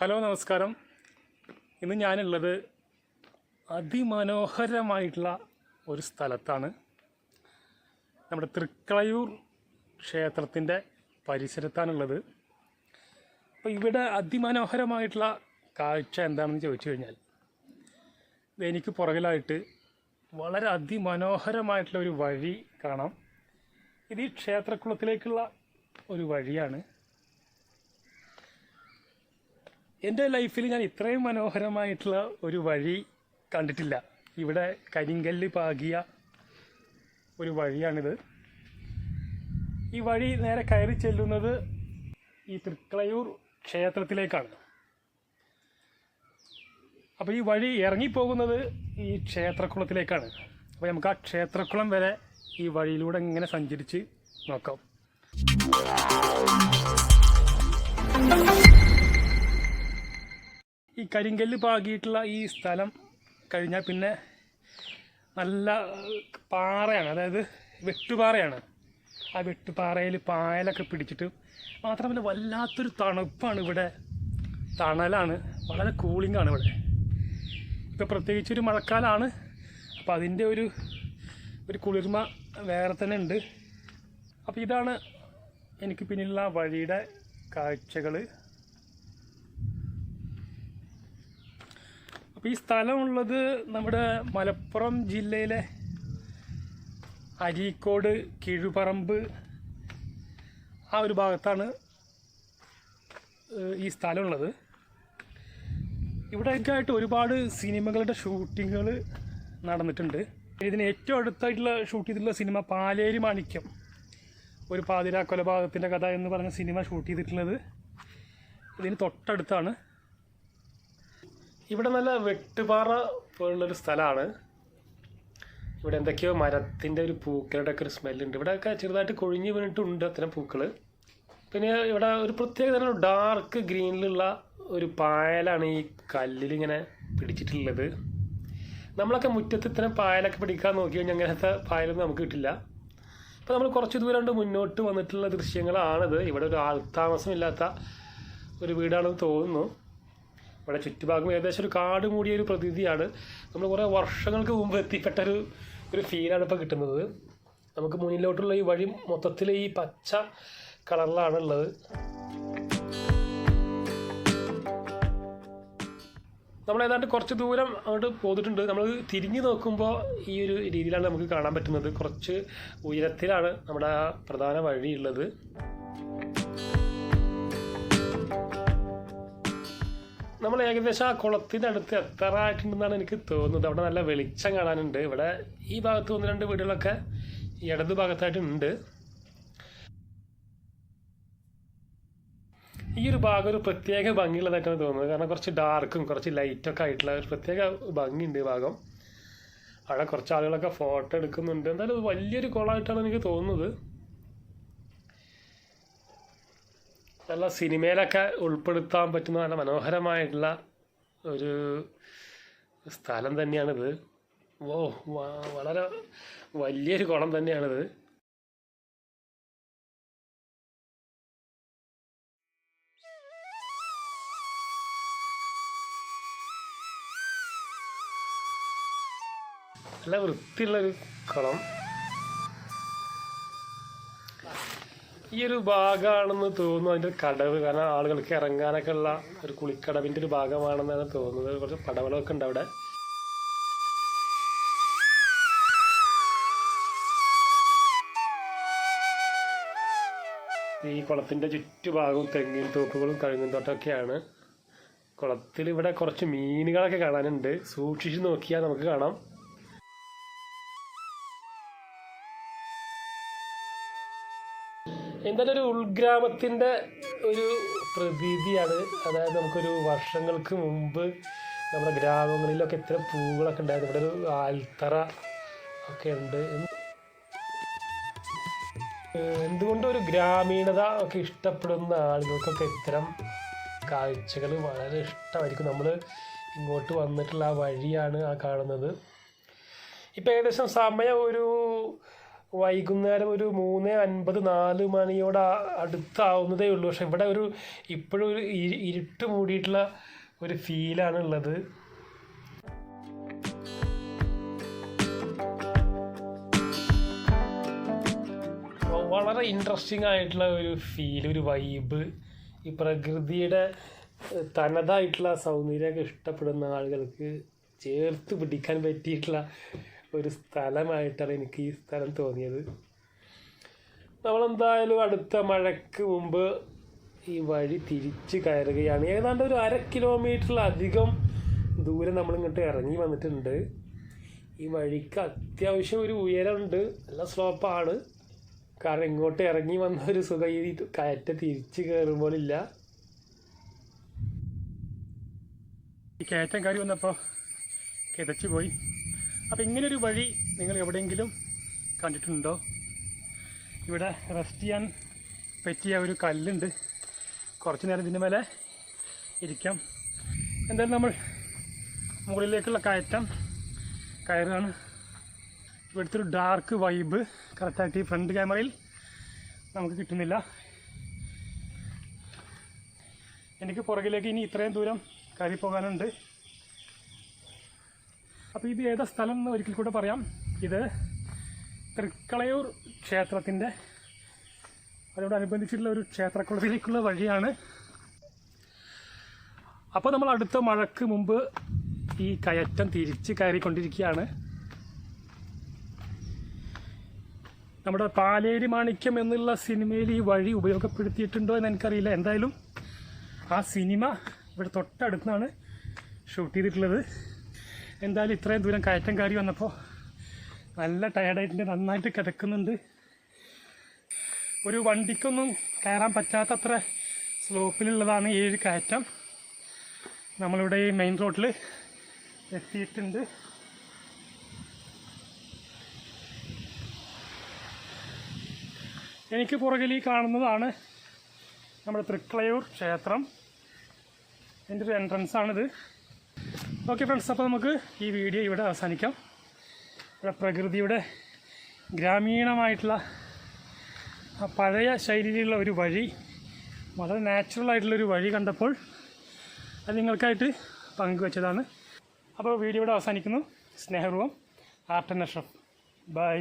Hello നമസ്കാരം. ഇന്ന് ഞാനുള്ളത് അതിമനോഹരമായിട്ടുള്ള ഒരു സ്ഥലത്താണ്. നമ്മുടെ തൃക്കളയൂർ ക്ഷേത്രത്തിന്റെ പരിസരത്താണുള്ളത്. അപ്പോൾ ഇവിടെ അതിമനോഹരമായിട്ടുള്ള കാഴ്ച എന്താണെന്ന് ചോദിച്ചു കഴിഞ്ഞാൽ എനിക്ക് പുറകിലായിട്ട് വളരെ അതിമനോഹരമായിട്ടുള്ള ഒരു വഴി കാണാം. ഇത് ഈ ക്ഷേത്രക്കുളത്തിലേക്കുള്ള ഒരു വഴിയാണ്. എന്റെ ലൈഫിൽ ഞാൻ ഇത്രയും മനോഹരമായിട്ടുള്ള ഒരു വഴി കണ്ടിട്ടില്ല. ഇവിടെ കരിങ്കല്ല് പാകിയ ഒരു വഴിയാണിത്. ഈ വഴി നേരെ കയറി ചെല്ലുന്നത് ഈ തൃക്കളയൂർ ക്ഷേത്രത്തിലേക്കാണ്. അപ്പോൾ ഈ വഴി ഇറങ്ങിപ്പോകുന്നത് ഈ ക്ഷേത്രക്കുളത്തിലേക്കാണ്. അപ്പോൾ നമുക്ക് ആ ക്ഷേത്രക്കുളം വരെ ഈ വഴിയിലൂടെ ഇങ്ങനെ സഞ്ചരിച്ച് നോക്കാം. ഈ കരിങ്കല്ല് പാകിയിട്ടുള്ള ഈ സ്ഥലം കഴിഞ്ഞാൽ പിന്നെ നല്ല പാറയാണ് അതായത് വെട്ടുപാറയാണ്. ആ വെട്ടുപാറയിൽ പായലൊക്കെ പിടിച്ചിട്ട് മാത്രമല്ല വല്ലാത്തൊരു തണുപ്പാണ് ഇവിടെ. തണലാണ് വളരെ കൂളിംഗാണ് ഇവിടെ. ഇപ്പോൾ പ്രത്യേകിച്ച് ഒരു മഴക്കാലമാണ് അപ്പോൾ അതിന്റെ ഒരു ഒരു കുളിർമ വേറെ തന്നെ ഉണ്ട്. അപ്പോൾ ഇതാണ് എനിക്ക് പിന്നിലുള്ള വഴിയുടെ കാഴ്ചകൾ അപ്പോൾ ഈ സ്ഥലമുള്ളത് നമ്മുടെ മലപ്പുറം ജില്ലയിലെ അരീക്കോട് കിഴുപറമ്പ് ആ ഒരു ഭാഗത്താണ് ഈ സ്ഥലമുള്ളത്. ഇവിടെയൊക്കെ ആയിട്ട് ഒരുപാട് സിനിമകളുടെ ഷൂട്ടിങ്ങുകൾ നടന്നിട്ടുണ്ട്. ഇതിന് ഏറ്റവും അടുത്തായിട്ടുള്ള ഷൂട്ട് ചെയ്തിട്ടുള്ള സിനിമ പാലേരി മാണിക്യം. ഒരു പാതിരാ കൊലപാതകത്തിന്റെ കഥ എന്ന് പറഞ്ഞ സിനിമ ഷൂട്ട് ചെയ്തിട്ടുള്ളത്. ഇതിന് തൊട്ടടുത്താണ്. ഇവിടെ നല്ല വെട്ടുപാറ പോലുള്ളൊരു സ്ഥലമാണ്. ഇവിടെ എന്തൊക്കെയോ മരത്തിന്റെ ഒരു പൂക്കളുടെ ഒക്കെ ഒരു സ്മെല്ലുണ്ട്. ഇവിടെയൊക്കെ ചെറുതായിട്ട് കൊഴിഞ്ഞ് വീണിട്ടുണ്ട് അത്തരം പൂക്കൾ പിന്നെ ഇവിടെ ഒരു പ്രത്യേക തരം ഡാർക്ക് ഗ്രീനിലുള്ള ഒരു പായലാണ് ഈ കല്ലിൽ ഇങ്ങനെ പിടിച്ചിട്ടുള്ളത്. നമ്മളൊക്കെ മുറ്റത്ത് ഇത്തരം പായലൊക്കെ പിടിക്കാൻ നോക്കി കഴിഞ്ഞാൽ അങ്ങനത്തെ പായലൊന്നും നമുക്ക് കിട്ടില്ല. അപ്പോൾ നമ്മൾ കുറച്ച് ദൂരം മുന്നോട്ട് വന്നിട്ടുള്ള ദൃശ്യങ്ങളാണിത്. ഇവിടെ ഒരു ആൾത്താമസമില്ലാത്ത ഒരു വീടാണെന്ന് തോന്നുന്നു. ഇവിടെ ചുറ്റുഭാഗം ഏകദേശം ഒരു കാട് മൂടിയ ഒരു പ്രതീതിയാണ്. നമ്മൾ കുറേ വർഷങ്ങൾക്ക് മുമ്പ് എത്തിപ്പെട്ട ഒരു ഒരു ഫീലാണ് ഇപ്പോൾ കിട്ടുന്നത്. നമുക്ക് മുന്നിലോട്ടുള്ള ഈ വഴി മൊത്തത്തിൽ ഈ പച്ച കളറിലാണ് ഉള്ളത്. നമ്മൾ ഏതാണ്ട് കുറച്ച് ദൂരം അങ്ങോട്ട് പോന്നിട്ടുണ്ട്. നമ്മൾ തിരിഞ്ഞു നോക്കുമ്പോൾ ഈ ഒരു രീതിയിലാണ് നമുക്ക് കാണാൻ പറ്റുന്നത്. കുറച്ച് ഉയരത്തിലാണ് നമ്മുടെ പ്രധാന വഴിയുള്ളത്. നമ്മൾ ഏകദേശം ആ കുളത്തിനടുത്ത് എത്താറായിട്ടുണ്ടെന്നാണ് എനിക്ക് തോന്നുന്നത്. അവിടെ നല്ല വെളിച്ചം കാണാനുണ്ട്. ഇവിടെ ഈ ഭാഗത്ത് ഒന്ന് രണ്ട് വീടുകളൊക്കെ ഇടത് ഭാഗത്തായിട്ടുണ്ട്. ഈ ഒരു ഭാഗം ഒരു പ്രത്യേക ഭംഗിയുള്ളതായിട്ടാണ് തോന്നുന്നത്. കാരണം കുറച്ച് ഡാർക്കും കുറച്ച് ലൈറ്റൊക്കെ ആയിട്ടുള്ള ഒരു പ്രത്യേക ഭംഗിയുണ്ട് ഈ ഭാഗം. അവിടെ കുറച്ച് ആളുകളൊക്കെ ഫോട്ടോ എടുക്കുന്നുണ്ട്. എന്തായാലും വലിയൊരു കുളമായിട്ടാണ് എനിക്ക് തോന്നുന്നത്. നല്ല സിനിമയിലൊക്കെ ഉൾപ്പെടുത്താൻ പറ്റുന്ന നല്ല മനോഹരമായിട്ടുള്ള ഒരു സ്ഥലം തന്നെയാണിത്. ഓ വളരെ വലിയൊരു കുളം തന്നെയാണിത്. നല്ല വൃത്തിയുള്ളൊരു കുളം ഈ ഒരു ഭാഗമാണെന്ന് തോന്നുന്നു. അതിന്റെ കടവ് കാരണം ആളുകൾക്ക് ഇറങ്ങാനൊക്കെ ഉള്ള ഒരു കുളിക്കടവിന്റെ ഒരു ഭാഗമാണെന്നാണ് തോന്നുന്നത്. കുറച്ച് പടവളമൊക്കെ ഉണ്ട് അവിടെ. ഈ കുളത്തിന്റെ ചുറ്റുഭാഗവും തെങ്ങിൻ തോപ്പുകളും കഴുങ്ങും തോട്ടമൊക്കെയാണ്. കുളത്തിൽ ഇവിടെ കുറച്ച് മീനുകളൊക്കെ കാണാനുണ്ട്. സൂക്ഷിച്ച് നോക്കിയാൽ നമുക്ക് കാണാം. എന്തായാലും ഒരു ഉൾഗ്രാമത്തിന്റെ ഒരു പ്രതീതിയാണ്. അതായത് നമുക്കൊരു വർഷങ്ങൾക്ക് മുമ്പ് നമ്മുടെ ഗ്രാമങ്ങളിലൊക്കെ എത്ര പൂവുകളൊക്കെ ഉണ്ടായിരുന്നു. ഇവിടെ ഒരു ആൽത്തറ ഒക്കെ ഉണ്ട്. എന്തുകൊണ്ടും ഒരു ഗ്രാമീണത ഒക്കെ ഇഷ്ടപ്പെടുന്ന ആളുകൾക്കൊക്കെ ഇത്തരം കാഴ്ചകൾ വളരെ ഇഷ്ടമായിരിക്കും. നമ്മൾ ഇങ്ങോട്ട് വന്നിട്ടുള്ള ആ വഴിയാണ് ആ കാണുന്നത്. ഇപ്പം ഏകദേശം സമയം ഒരു വൈകുന്നേരം ഒരു മൂന്ന് അൻപത് നാല് മണിയോട് അടുത്താവുന്നതേ ഉള്ളൂ. പക്ഷെ ഇവിടെ ഒരു ഇപ്പോഴും ഒരു ഇരുട്ട് മൂടിയിട്ടുള്ള ഒരു ഫീലാണ് ഉള്ളത് വളരെ ഇൻട്രസ്റ്റിംഗ് ആയിട്ടുള്ള ഒരു ഫീൽ ഒരു വൈബ് ഈ പ്രകൃതിയുടെ തനതായിട്ടുള്ള സൗന്ദര്യമൊക്കെ ഇഷ്ടപ്പെടുന്ന ആളുകൾക്ക് ചേർത്ത് പിടിക്കാൻ പറ്റിയിട്ടുള്ള ഒരു സ്ഥലമായിട്ടാണ് എനിക്ക് ഈ സ്ഥലം തോന്നിയത്. നമ്മളെന്തായാലും അടുത്ത മഴയ്ക്ക് മുമ്പ് ഈ വഴി തിരിച്ച് കയറുകയാണ്. ഏതാണ്ട് ഒരു അര കിലോമീറ്ററിലധികം ദൂരം നമ്മളിങ്ങോട്ട് ഇറങ്ങി വന്നിട്ടുണ്ട്. ഈ വഴിക്ക് അത്യാവശ്യം ഒരു ഉയരമുണ്ട്. നല്ല സ്ലോപ്പാണ്. കാരണം ഇങ്ങോട്ട് ഇറങ്ങി വന്ന ഒരു സുഖം. ഈ കയറ്റ തിരിച്ച് കയറുമ്പോഴില്ല ഈ കയറ്റം കയറി വന്നപ്പോൾ കിതച്ചു പോയി അപ്പോൾ ഇങ്ങനൊരു വഴി നിങ്ങൾ എവിടെയെങ്കിലും കണ്ടിട്ടുണ്ടോ? ഇവിടെ റെസ്റ്റ് ചെയ്യാൻ പറ്റിയ ഒരു കല്ലുണ്ട്. കുറച്ച് നേരം ഇതിന്റെ മേലെ ഇരിക്കാം. എന്തായാലും നമ്മൾ മുകളിലേക്കുള്ള കയറ്റം കയറുകയാണ്. ഇവിടുത്തെ ഒരു ഡാർക്ക് വൈബ് കറക്റ്റായിട്ട് ഈ ഫ്രണ്ട് ക്യാമറയിൽ നമുക്ക് കിട്ടുന്നില്ല. എനിക്ക് പുറകിലേക്ക് ഇനി ഇത്രയും ദൂരം കയറി പോകാനുണ്ട് അപ്പോൾ ഇത് ഏതാ സ്ഥലം എന്ന് ഒരിക്കൽ കൂടെ പറയാം. ഇത് തൃക്കളയൂർ ക്ഷേത്രത്തിന്റെ അതിനോടനുബന്ധിച്ചിട്ടുള്ള ഒരു ക്ഷേത്രക്കുളത്തിലേക്കുള്ള വഴിയാണ്. അപ്പോൾ നമ്മൾ അടുത്ത മഴക്ക് മുമ്പ് ഈ കയറ്റം തിരിച്ച് കയറിക്കൊണ്ടിരിക്കുകയാണ്. നമ്മുടെ പാലേരി മാണിക്യം എന്നുള്ള സിനിമയിൽ ഈ വഴി ഉപയോഗപ്പെടുത്തിയിട്ടുണ്ടോ എന്ന് എനിക്കറിയില്ല. എന്തായാലും ആ സിനിമ ഇവിടെ തൊട്ടടുത്താണ് ഷൂട്ട് ചെയ്തിട്ടുള്ളത്. എന്തായാലും ഇത്രയും ദൂരം കയറ്റം കയറി വന്നപ്പോൾ നല്ല ടയർഡായിട്ടുണ്ട് നന്നായിട്ട് കിടക്കുന്നുണ്ട്. ഒരു വണ്ടിക്കൊന്നും കയറാൻ പറ്റാത്തത്ര സ്ലോപ്പിലുള്ളതാണ് ഈ ഒരു കയറ്റം. നമ്മളിവിടെ ഈ മെയിൻ റോഡിൽ എത്തിയിട്ടുണ്ട്. എനിക്ക് പുറകിൽ ഈ കാണുന്നതാണ് നമ്മുടെ തൃക്കളയൂർ ക്ഷേത്രം. എന്റെ ഒരു എൻട്രൻസ് ആണിത്. ഓക്കെ ഫ്രണ്ട്സ് അപ്പോൾ നമുക്ക് ഈ വീഡിയോ ഇവിടെ അവസാനിക്കാം. ഇവിടെ പ്രകൃതിയുടെ ഗ്രാമീണമായിട്ടുള്ള ആ പഴയ ശൈലിയിലുള്ള ഒരു വഴി വളരെ നാച്ചുറൽ ആയിട്ടുള്ളൊരു വഴി കണ്ടപ്പോൾ അത് നിങ്ങൾക്കായിട്ട് പങ്കുവച്ചതാണ്. അപ്പോൾ വീഡിയോ ഇവിടെ അവസാനിക്കുന്നു. സ്നേഹപൂർവം ആൻഡ് അഷ്റഫ്. ബൈ